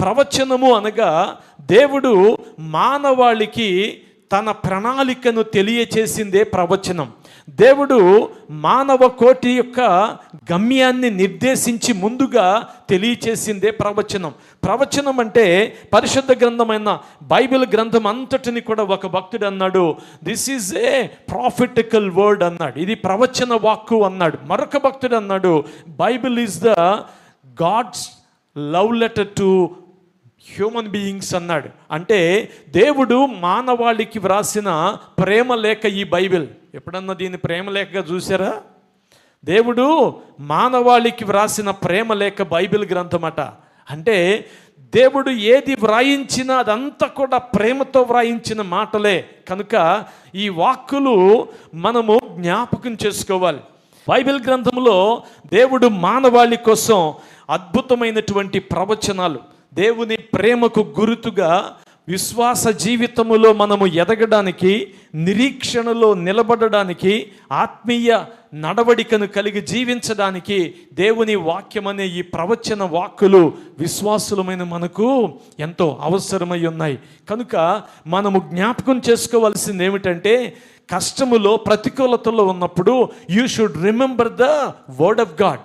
ప్రవచనము అనగా దేవుడు మానవాళికి తన ప్రణాళికను తెలియచేసిందే ప్రవచనం. దేవుడు మానవ కోటి యొక్క గమ్యాన్ని నిర్దేశించి ముందుగా తెలియచేసిందే ప్రవచనం. ప్రవచనం అంటే పరిశుద్ధ గ్రంథమైన బైబిల్ గ్రంథం అంతటిని కూడా ఒక భక్తుడు అన్నాడు. This is a prophetical word అన్నాడు. ఇది ప్రవచన వాక్కు అన్నాడు. మరొక భక్తుడు అన్నాడు Bible is the God's love letter to human beings అన్నాడు. అంటే దేవుడు మానవాళికి వ్రాసిన ప్రేమ లేఖ ఈ బైబిల్. ఎప్పుడన్నా దీన్ని ప్రేమ లేఖగా చూసారా దేవుడు మానవాళికి వ్రాసిన ప్రేమ లేఖ బైబిల్ గ్రంథమట. అంటే దేవుడు ఏది వ్రాయించినా అదంతా కూడా ప్రేమతో వ్రాయించిన మాటలే. కనుక ఈ వాక్కులు మనము జ్ఞాపకం చేసుకోవాలి. బైబిల్ గ్రంథంలో దేవుడు మానవాళి కోసం అద్భుతమైనటువంటి ప్రవచనాలు. దేవుని ప్రేమకు గురుతుగా విశ్వాస జీవితములో మనము ఎదగడానికి నిరీక్షణలో నిలబడడానికి ఆత్మీయ నడవడికను కలిగి జీవించడానికి దేవుని వాక్యం అనే ఈ ప్రవచన వాక్కులు విశ్వాసులమైన మనకు ఎంతో అవసరమై ఉన్నాయి. కనుక మనము జ్ఞాపకం చేసుకోవాల్సింది ఏమిటంటే కష్టములో ప్రతికూలతలో ఉన్నప్పుడు you should remember the word of God